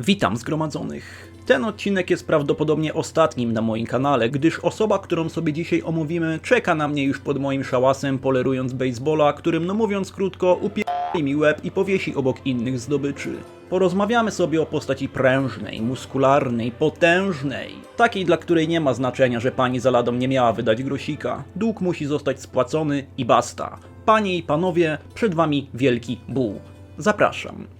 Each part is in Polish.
Witam zgromadzonych. Ten odcinek jest prawdopodobnie ostatnim na moim kanale, gdyż osoba, którą sobie dzisiaj omówimy, czeka na mnie już pod moim szałasem, polerując baseballa, którym, no mówiąc krótko, upierdoli mi łeb i powiesi obok innych zdobyczy. Porozmawiamy sobie o postaci prężnej, muskularnej, potężnej. Takiej, dla której nie ma znaczenia, że pani za ladą nie miała wydać grosika. Dług musi zostać spłacony i basta. Panie i panowie, przed wami wielki buł. Zapraszam.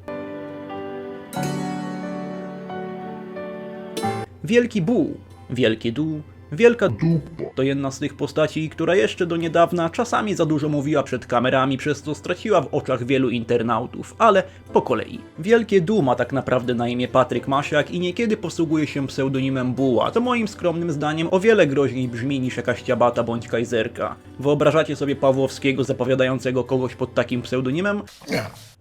Wielki Buł, Wielki Dół, Wielka Dupa to jedna z tych postaci, która jeszcze do niedawna czasami za dużo mówiła przed kamerami, przez co straciła w oczach wielu internautów, ale po kolei. Wielkie Dół ma tak naprawdę na imię Patryk Masiak i niekiedy posługuje się pseudonimem Buła, co moim skromnym zdaniem o wiele groźniej brzmi niż jakaś ciabata bądź kajzerka. Wyobrażacie sobie Pawłowskiego zapowiadającego kogoś pod takim pseudonimem?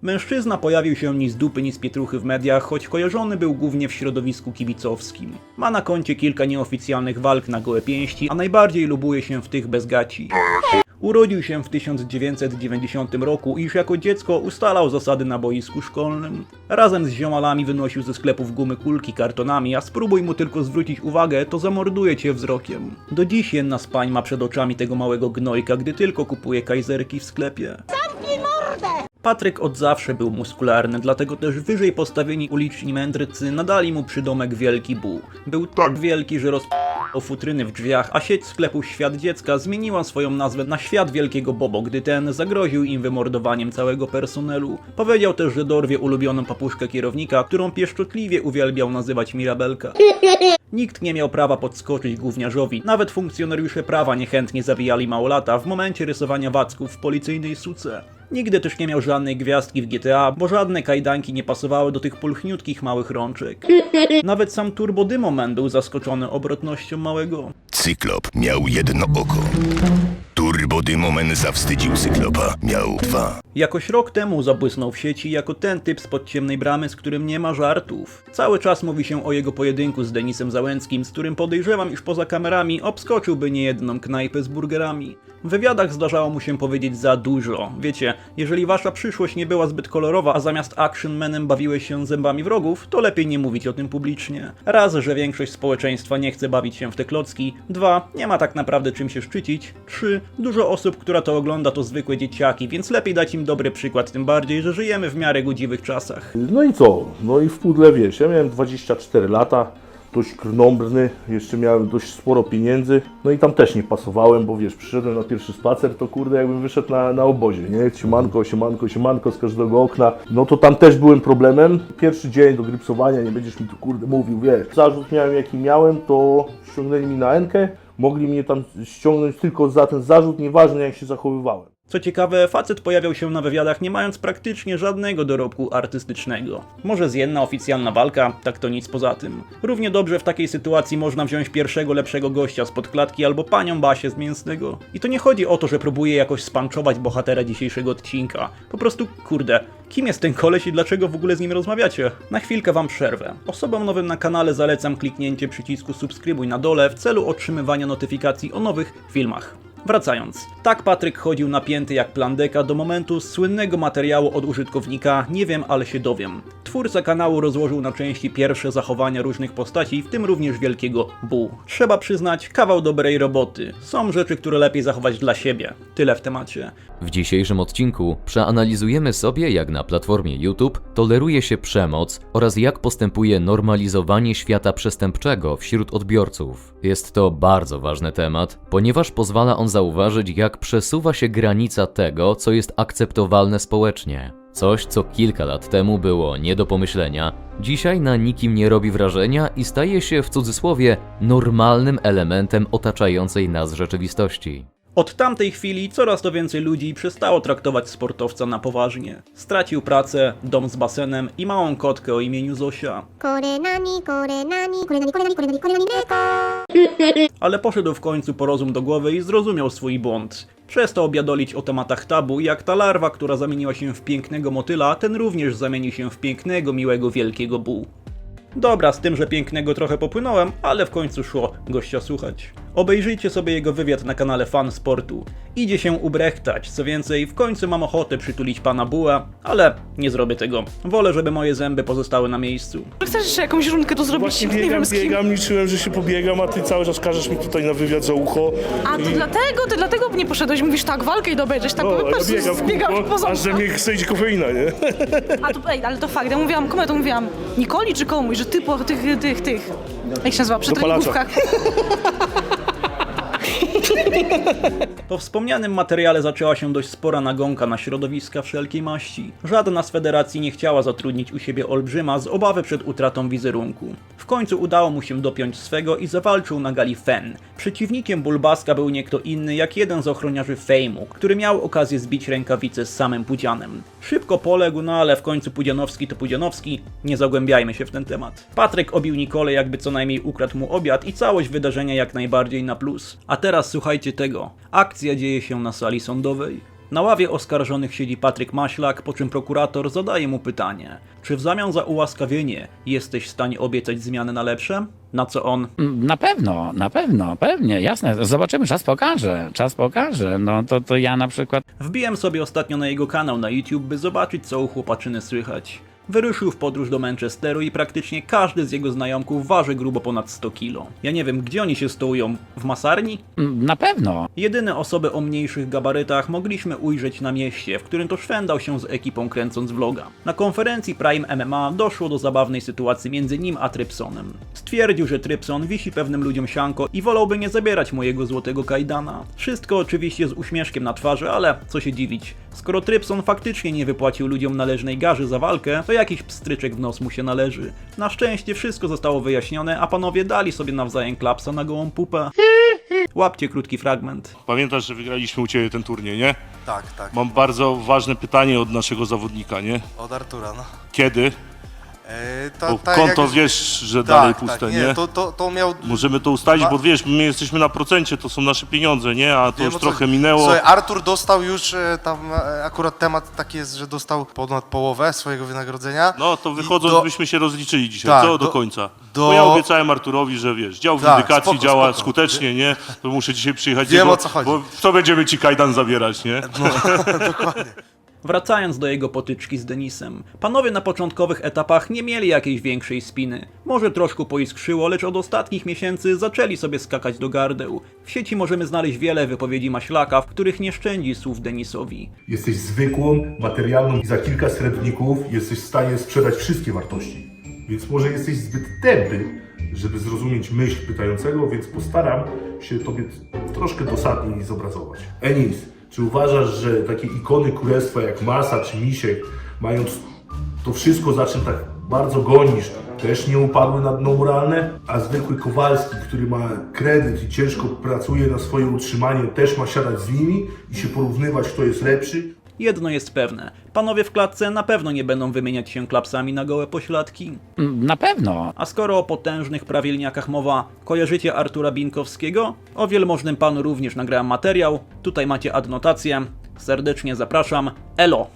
Mężczyzna pojawił się ni z dupy, ni z pietruchy w mediach, choć kojarzony był głównie w środowisku kibicowskim. Ma na koncie kilka nieoficjalnych walk na gołe pięści, a najbardziej lubuje się w tych bez gaci. Urodził się w 1990 roku i już jako dziecko ustalał zasady na boisku szkolnym. Razem z ziomalami wynosił ze sklepów gumy kulki kartonami, a spróbuj mu tylko zwrócić uwagę, to zamorduje cię wzrokiem. Do dziś jedna z pań ma przed oczami tego małego gnojka, gdy tylko kupuje kajzerki w sklepie. Patryk od zawsze był muskularny, dlatego też wyżej postawieni uliczni mędrcy nadali mu przydomek Wielki Buł. Był tak wielki, że rozp***ał futryny w drzwiach, a sieć sklepów Świat Dziecka zmieniła swoją nazwę na Świat Wielkiego Bobo, gdy ten zagroził im wymordowaniem całego personelu. Powiedział też, że dorwie ulubioną papuszkę kierownika, którą pieszczotliwie uwielbiał nazywać Mirabelka. Nikt nie miał prawa podskoczyć gówniarzowi, nawet funkcjonariusze prawa niechętnie zabijali małolata w momencie rysowania wacków w policyjnej suce. Nigdy też nie miał żadnej gwiazdki w GTA, bo żadne kajdanki nie pasowały do tych pulchniutkich małych rączek. Nawet sam Turbo Dymoman był zaskoczony obrotnością małego. Cyklop miał jedno oko. Turbodymomen zawstydził Cyklopa. Miał dwa. Jakoś rok temu zabłysnął w sieci jako ten typ spod ciemnej bramy, z którym nie ma żartów. Cały czas mówi się o jego pojedynku z Denisem Załęckim, z którym podejrzewam już poza kamerami obskoczyłby niejedną knajpę z burgerami. W wywiadach zdarzało mu się powiedzieć za dużo. Wiecie, jeżeli wasza przyszłość nie była zbyt kolorowa, a zamiast action manem bawiłeś się zębami wrogów, to lepiej nie mówić o tym publicznie. Raz, że większość społeczeństwa nie chce bawić się w te klocki. Dwa, nie ma tak naprawdę czym się szczycić. Trzy, dużo osób, która to ogląda to zwykłe dzieciaki, więc lepiej dać im dobry przykład, tym bardziej, że żyjemy w miarę godziwych czasach. No i co? No i w pudle wiesz, ja miałem 24 lata, dość krnąbrny, jeszcze miałem dość sporo pieniędzy, no i tam też nie pasowałem, bo wiesz, przyszedłem na pierwszy spacer, to kurde jakbym wyszedł na, na obozie, nie? Siemanko, siemanko, siemanko z każdego okna, no to tam też byłem problemem. Pierwszy dzień do grypsowania, nie będziesz mi tu kurde mówił, wiesz, zarzut miałem jaki miałem, to ściągnęli mi na enkę, mogli mnie tam ściągnąć tylko za ten zarzut, nieważne jak się zachowywałem. Co ciekawe, facet pojawiał się na wywiadach nie mając praktycznie żadnego dorobku artystycznego. Może z jedna oficjalna walka, tak to nic poza tym. Równie dobrze w takiej sytuacji można wziąć pierwszego lepszego gościa z podkładki albo panią Basię z mięsnego. I to nie chodzi o to, że próbuje jakoś spanczować bohatera dzisiejszego odcinka. Po prostu, kurde, kim jest ten koleś i dlaczego w ogóle z nim rozmawiacie? Na chwilkę wam przerwę. Osobom nowym na kanale zalecam kliknięcie przycisku subskrybuj na dole w celu otrzymywania notyfikacji o nowych filmach. Wracając. Tak Patryk chodził napięty jak plandeka do momentu słynnego materiału od użytkownika Nie wiem, ale się dowiem. Twórca kanału rozłożył na części pierwsze zachowania różnych postaci, w tym również wielkiego Bu. Trzeba przyznać, kawał dobrej roboty. Są rzeczy, które lepiej zachować dla siebie. Tyle w temacie. W dzisiejszym odcinku przeanalizujemy sobie, jak na platformie YouTube toleruje się przemoc oraz jak postępuje normalizowanie świata przestępczego wśród odbiorców. Jest to bardzo ważny temat, ponieważ pozwala on zauważyć, jak przesuwa się granica tego, co jest akceptowalne społecznie. Coś, co kilka lat temu było nie do pomyślenia, dzisiaj na nikim nie robi wrażenia i staje się w cudzysłowie normalnym elementem otaczającej nas rzeczywistości. Od tamtej chwili coraz to więcej ludzi przestało traktować sportowca na poważnie. Stracił pracę, dom z basenem i małą kotkę o imieniu Zosia. Ale poszedł w końcu po rozum do głowy i zrozumiał swój błąd. Przestał obiadolić o tematach tabu, jak ta larwa, która zamieniła się w pięknego motyla, ten również zamieni się w pięknego, miłego, wielkiego buł. Dobra, z tym, że pięknego trochę popłynąłem, ale w końcu szło gościa słuchać. Obejrzyjcie sobie jego wywiad na kanale Fan Sportu. Idzie się ubrechtać, co więcej, w końcu mam ochotę przytulić pana Buła, ale nie zrobię tego. Wolę, żeby moje zęby pozostały na miejscu. Chcesz jeszcze jakąś rundkę tu zrobić? Właśnie nie biegam, wiem z kim. biegam, liczyłem, że się pobiegam, a ty cały czas każesz mi tutaj na wywiad za ucho. A to dlatego, ty dlatego nie poszedłeś, mówisz tak, walkę i dobejrzeć, tak O, po ja prostu biegam w kółko, aż że mnie chce iść kofeina, nie? A to, ej, ale to fakt, ja mówiłam, komu ja to mówiłam? Nikoli czy komuś, że ty po tych, tych, tych, jak się nazywa, przy Dopalacza. treningówkach. Po wspomnianym materiale zaczęła się dość spora nagonka na środowiska wszelkiej maści. Żadna z federacji nie chciała zatrudnić u siebie olbrzyma z obawy przed utratą wizerunku. W końcu udało mu się dopiąć swego i zawalczył na gali Fen. Przeciwnikiem Bulbaska był nie kto inny jak jeden z ochroniarzy Fejmu, który miał okazję zbić rękawice z samym Pudzianem. Szybko poległ, no ale w końcu Pudzianowski to Pudzianowski, nie zagłębiajmy się w ten temat. Patryk obił Nikolę jakby co najmniej ukradł mu obiad i całość wydarzenia jak najbardziej na plus. A teraz słuchajcie tego. Akcja dzieje się na sali sądowej. Na ławie oskarżonych siedzi Patryk Maślak, po czym prokurator zadaje mu pytanie: Czy w zamian za ułaskawienie jesteś w stanie obiecać zmiany na lepsze? Na co on: Na pewno, na pewno, pewnie, jasne. Zobaczymy, czas pokaże, czas pokaże. No to, to ja na przykład Wbiłem sobie ostatnio na jego kanał na YouTube, by zobaczyć co u chłopaczyny słychać. Wyruszył w podróż do Manchesteru i praktycznie każdy z jego znajomków waży grubo ponad 100 kilo. Ja nie wiem, gdzie oni się stołują? W masarni? na pewno. Jedyne osoby o mniejszych gabarytach mogliśmy ujrzeć na mieście, w którym to szwendał się z ekipą kręcąc vloga. Na konferencji Prime MMA doszło do zabawnej sytuacji między nim a Trypsonem. Stwierdził, że Trypson wisi pewnym ludziom sianko i wolałby nie zabierać mojego złotego kajdana. Wszystko oczywiście z uśmieszkiem na twarzy, ale co się dziwić. Skoro Trypson faktycznie nie wypłacił ludziom należnej garzy za walkę, to jakiś pstryczek w nos mu się należy. Na szczęście wszystko zostało wyjaśnione, a panowie dali sobie nawzajem klapsa na gołą pupę. Łapcie krótki fragment. Pamiętasz, że wygraliśmy u Ciebie ten turniej, nie? Tak, tak. Mam bardzo ważne pytanie od naszego zawodnika, nie? Od Artura, no. Kiedy? E, Bo to, tak konto jak- wiesz, że tak, dalej tak, puste, nie? nie? To, to, to miał... Możemy to ustalić, bo wiesz, my jesteśmy na procencie, to są nasze pieniądze, nie? A to Wiem, już o co trochę minęło. Słuchaj, Artur dostał już e, tam, e, akurat temat taki jest, że dostał ponad połowę swojego wynagrodzenia. No to I wychodząc, do- byśmy się rozliczyli dzisiaj, Tak, co do, do- końca. do- Bo ja obiecałem Arturowi, że wiesz, dział Tak, windykacji spoko, działa spoko. skutecznie, nie? To muszę dzisiaj przyjechać Wiem, jego, o co chodzi. bo co będziemy ci kajdan zabierać, nie? Wracając do jego potyczki z Denisem. Panowie na początkowych etapach nie mieli jakiejś większej spiny. Może troszkę poiskrzyło, lecz od ostatnich miesięcy zaczęli sobie skakać do gardeł. W sieci możemy znaleźć wiele wypowiedzi Maślaka, w których nie szczędzi słów Denisowi. Jesteś zwykłą, materialną i za kilka srebrników jesteś w stanie sprzedać wszystkie wartości. Więc może jesteś zbyt tępy, żeby zrozumieć myśl pytającego, więc postaram się tobie troszkę dosadniej zobrazować. Enis, czy uważasz, że takie ikony królestwa jak Masa czy Misiek, mając to wszystko, za czym tak bardzo gonisz, też nie upadły na dno moralne? A zwykły Kowalski, który ma kredyt i ciężko pracuje na swoje utrzymanie, też ma siadać z nimi i się porównywać, kto jest lepszy? Jedno jest pewne. Panowie w klatce na pewno nie będą wymieniać się klapsami na gołe pośladki. Na pewno. A skoro o potężnych prawilniakach mowa, kojarzycie Artura Binkowskiego? O wielmożnym panu również nagrałem materiał. Tutaj macie adnotację. Serdecznie zapraszam. Elo!